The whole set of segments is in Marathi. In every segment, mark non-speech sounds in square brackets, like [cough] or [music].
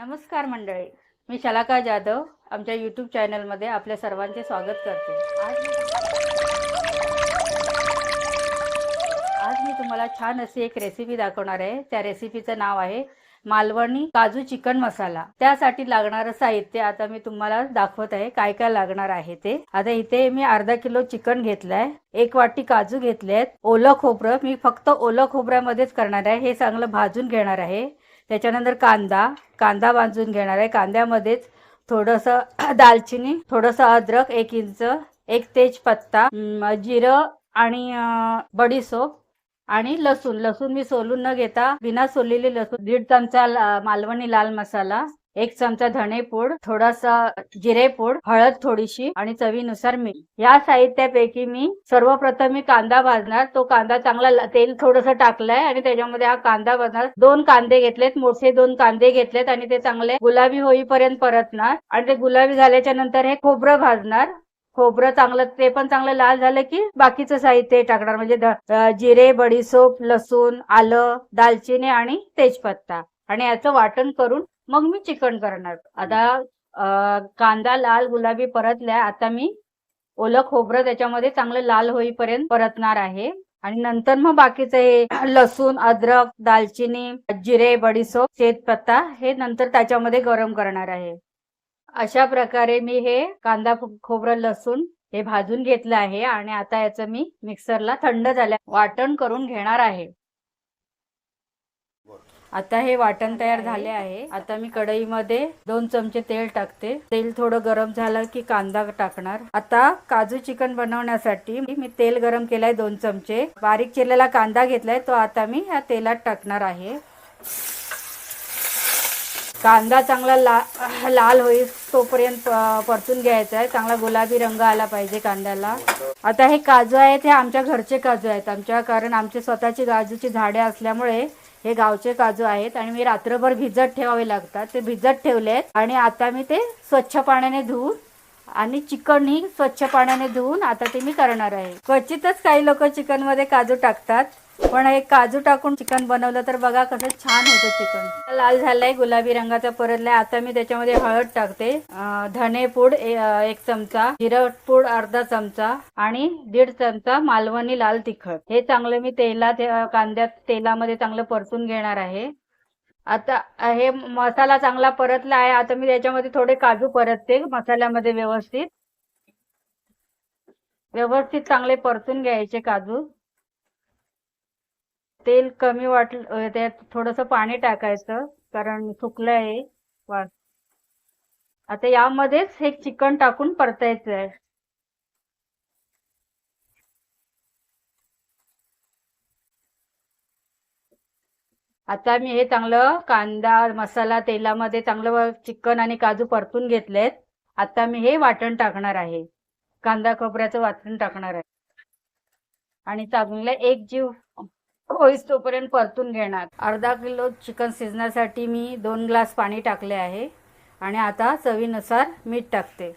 नमस्कार मंडळी. मी शलाका जाधव आमच्या यूट्यूब चॅनलमध्ये आपल्या सर्वांचे स्वागत करते. आज मी आज मी तुम्हाला छान अशी एक रेसिपी दाखवणार आहे. त्या रेसिपीचं नाव आहे मालवणी काजू चिकन मसाला. त्यासाठी लागणारं साहित्य आता मी तुम्हाला दाखवत आहे काय काय लागणार आहे ते. आता इथे मी अर्धा किलो चिकन घेतलंय. एक वाटी काजू घेतले आहेत ओलं खोबरं मी फक्त ओलं खोबऱ्यामध्येच करणार आहे. हे चांगलं भाजून घेणार आहे. त्याच्यानंतर कांदा कांदा भाजून घेणार आहे. कांद्यामध्येच थोडंसं [clears throat] दालचिनी थोडंसं अद्रक एक इंच एक तेजपत्ता जिरं आणि बडीसोप आणि लसूण. लसूण मी सोलून न घेता बिना सोललेली लसूण दीड चमचा मालवणी लाल मसाला एक चमचा धणेपूड थोडासा जिरेपूड हळद थोडीशी आणि चवीनुसार मीठ. या साहित्यापैकी मी सर्वप्रथम मी कांदा भाजणार. तो कांदा चांगला तेल थोडस टाकलाय आणि त्याच्यामध्ये हा कांदा भाजणार. दोन कांदे घेतलेत मोठे दोन कांदे घेतलेत आणि ते चांगले गुलाबी होईपर्यंत परतणार आणि ते गुलाबी झाल्याच्यानंतर हे खोबरं भाजणार. खोबरं चांगलं ते पण चांगलं लाल झालं की बाकीचं साहित्य टाकणार. म्हणजे जिरे बडीसोप लसूण आलं दालचिनी आणि तेजपत्ता. आणि याचं वाटण करून मग मी चिकन करणार. आता कांदा लाल गुलाबी परतलाय आता मी ओलं खोबरं त्याच्यामध्ये चांगलं लाल होईपर्यंत परतणार आहे. आणि नंतर मग बाकीचं हे लसूण अद्रक दालचिनी जिरे बडीशोप तेजपत्ता हे नंतर त्याच्यामध्ये गरम करणार आहे. अशा प्रकारे मी हे कांदा खोबरं लसूण हे भाजून घेतलं आहे. आणि आता याचं मी मिक्सरला थंड झाल्या वाटण करून घेणार आहे. आता हे वाटण तयार झाले आहे. आता मी कढईमध्ये दोन चमचे तेल टाकते. तेल थोडं गरम झालं की कांदा टाकणार. आता काजू चिकन बनवण्यासाठी मी तेल गरम केलंय दोन चमचे. बारीक चिरलेला कांदा घेतलाय तो आता मी या तेलात टाकणार आहे. कांदा चांगला ला लाल होईल तोपर्यंत परतून घ्यायचा आहे. चांगला गुलाबी रंग आला पाहिजे कांद्याला. आता हे काजू आहेत हे आमच्या घरचे काजू आहेत. आमच्या कारण आमचे स्वतःची काजूची झाडे असल्यामुळे हे गावचे काजू आहेत आणि मी रात्रभर भिजत ठेवावे लागतात. ते भिजत ठेवले आहेत आणि आता मी ते स्वच्छ पाण्याने धुवून आणि चिकनही स्वच्छ पाण्याने धुवून आता ते मी करणार आहे. क्वचितच काही लोक चिकनमध्ये काजू टाकतात. पण एक काजू टाकून चिकन बनवलं तर बघा कसं छान होतं चिकन. लाल झालंय गुलाबी रंगाचा परतलाय. आता मी त्याच्यामध्ये हळद टाकते. धने धनेपूड एक चमचा जिरपूड अर्धा चमचा आणि दीड चमचा मालवणी लाल तिखट. हे चांगलं मी तेलात कांद्यात तेलामध्ये चांगलं परतून घेणार आहे. आता हे मसाला चांगला परतला आहे. आता मी त्याच्यामध्ये थोडे काजू परतते मसाल्यामध्ये व्यवस्थित. व्यवस्थित चांगले परतून घ्यायचे काजू. तेल कमी वाटलं त्यात थोडंसं पाणी टाकायचं कारण सुकलं आहे आता यामध्येच हे चिकन टाकून परतायचं आहे. आता मी हे चांगलं कांदा मसाला तेलामध्ये चांगलं चिकन आणि काजू परतून घेतलेत. आता मी हे वाटण टाकणार आहे. कांदा खोबऱ्याचं वाटण टाकणार आहे. आणि चांगलं एक जीव होईस तोपर्यंत परतून घेणार. अर्धा किलो चिकन शिजण्यासाठी मी दोन ग्लास पाणी टाकले आहे आणि आता चवीनुसार मीठ टाकते.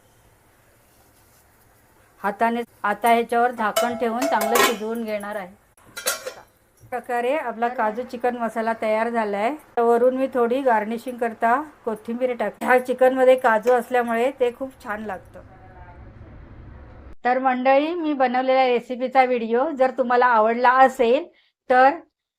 हाताने आता ह्याच्यावर झाकण ठेवून चांगलं शिजवून घेणार आहे. प्रकारे आपला काजू चिकन मसाला तयार झाला आहे वरून मी थोडी गार्निशिंग करता कोथिंबीर टाकते. ह्या चिकनमध्ये काजू असल्यामुळे ते खूप छान लागतं. तर मंडळी मी बनवलेल्या रेसिपीचा व्हिडिओ जर तुम्हाला आवडला असेल तर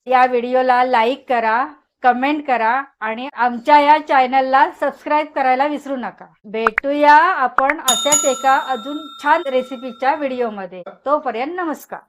या व्हिडिओला लाईक करा कमेंट करा आणि आमच्या या चॅनलला सबस्क्राईब करायला विसरू नका. भेटूया आपण अशाच एका अजून छान रेसिपीच्या व्हिडिओमध्ये. तोपर्यंत नमस्कार.